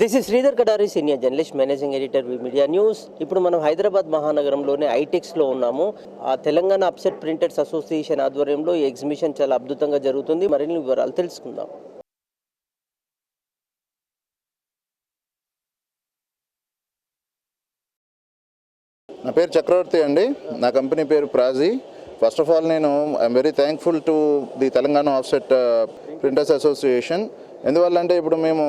This is Sridhar Kadari senior journalist managing editor V media news ఇప్పుడు మనం హైదరాబాద్ మహానగరంలోని ఐటెక్స్లో ఉన్నాము. ఆ తెలంగాణ అప్సెట్ ప్రింటర్స్ అసోసియేషన్ ఆధ్వర్యంలో ఈ ఎగ్జిబిషన్ చాలా అద్భుతంగా జరుగుతుంది. మరిన్ని వివరాలు తెలుసుకుందాం. నా పేరు చక్రవర్తి అండి. నా కంపెనీ పేరు ప్రాజీ. ఫస్ట్ ఆఫ్ ఆల్ నేను I'm very thankful to the Telangana offset printers association ఎందువల్ల అంటే ఇప్పుడు మేము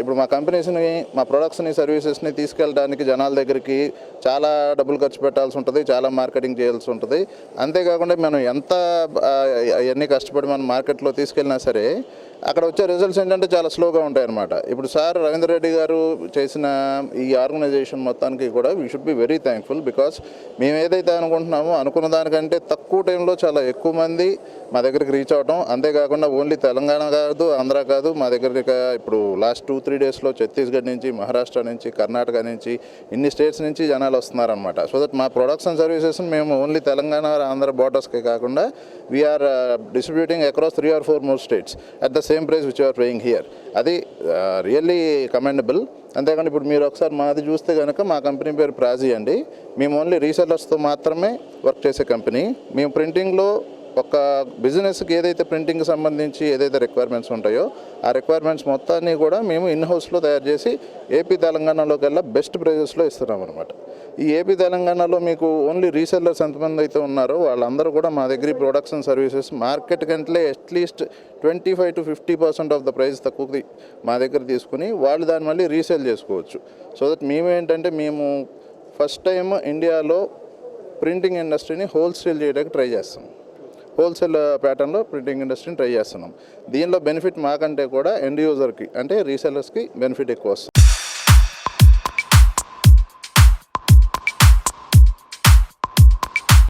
ఇప్పుడు మా కంపెనీస్ని మా ప్రొడక్ట్స్ని సర్వీసెస్ని తీసుకెళ్ళడానికి జనాల దగ్గరికి చాలా డబ్బులు ఖర్చు పెట్టాల్సి ఉంటుంది చాలా మార్కెటింగ్ చేయాల్సి ఉంటుంది. అంతేకాకుండా మనం ఎంత ఆ, అవన్నీ కష్టపడి మనం మార్కెట్లో తీసుకెళ్ళినా సరే అక్కడ వచ్చే రిజల్ట్స్ ఏంటంటే చాలా స్లోగా ఉంటాయన్నమాట. ఇప్పుడు సార్ రవీంద్ర రెడ్డి గారు చేసిన ఈ ఆర్గనైజేషన్ మొత్తానికి కూడా we should be very thankful because మేము ఏదైతే అనుకుంటున్నామో అనుకున్న దానికంటే తక్కువ టైంలో చాలా ఎక్కువ మంది మా దగ్గరికి రీచ్ అవటం. అంతేకాకుండా ఓన్లీ తెలంగాణ కాదు ఆంధ్ర కాదు మా దగ్గర ఇప్పుడు లాస్ట్ టూ త్రీ డేస్లో ఛత్తీస్గఢ్ నుంచి మహారాష్ట్ర నుంచి కర్ణాటక నుంచి ఇన్ని స్టేట్స్ నుంచి జనాలు వస్తున్నారనమాట సో దట్ మా ప్రొడక్ట్స్ అండ్ సర్వీసెస్ మేము ఓన్లీ తెలంగాణ ఆంధ్ర బార్డర్స్కే కాకుండా we are distributing across three or four more states at the same price which are paying here అది uh, రియల్లీ కమెండబుల్ అంతేకాని ఇప్పుడు మీరు ఒకసారి మాది చూస్తే కనుక మా కంపెనీ పేరు ప్రాజీ అండి. మేము ఓన్లీ రీసెల్లర్స్తో మాత్రమే వర్క్ చేసే కంపెనీ మేము ప్రింటింగ్లో ఒక బిజినెస్కి ఏదైతే ప్రింటింగ్కి సంబంధించి ఏదైతే రిక్వైర్మెంట్స్ ఉంటాయో ఆ రిక్వైర్మెంట్స్ మొత్తాన్ని కూడా మేము ఇన్ హౌస్లో తయారు చేసి ఏపీ తెలంగాణలో కల్లా బెస్ట్ ప్రైజెస్లో ఇస్తున్నాం అనమాట ఈ ఏపీ తెలంగాణలో మీకు ఓన్లీ రీసెల్లర్స్ ఎంతమంది అయితే ఉన్నారో వాళ్ళందరూ కూడా మా దగ్గర ప్రొడక్ట్స్ అండ్ సర్వీసెస్ మార్కెట్ కంటే at least twenty five to fifty percent of the price తక్కువది మా దగ్గర తీసుకుని వాళ్ళు దాన్ని మళ్ళీ రీసేల్ చేసుకోవచ్చు. సో దట్ మేమేంటంటే మేము ఫస్ట్ టైం ఇండియాలో ప్రింటింగ్ ఇండస్ట్రీని హోల్సేల్ చేయడానికి ట్రై చేస్తాం. హోల్సేల్ ప్యాటర్న్లో ప్రింటింగ్ ఇండస్ట్రీని ట్రై చేస్తున్నాం. దీనిలో బెనిఫిట్ మాకంటే కూడా ఎండ్ యూజర్కి అంటే రీసెలర్స్కి బెనిఫిట్ ఎక్కువ వస్తుంది.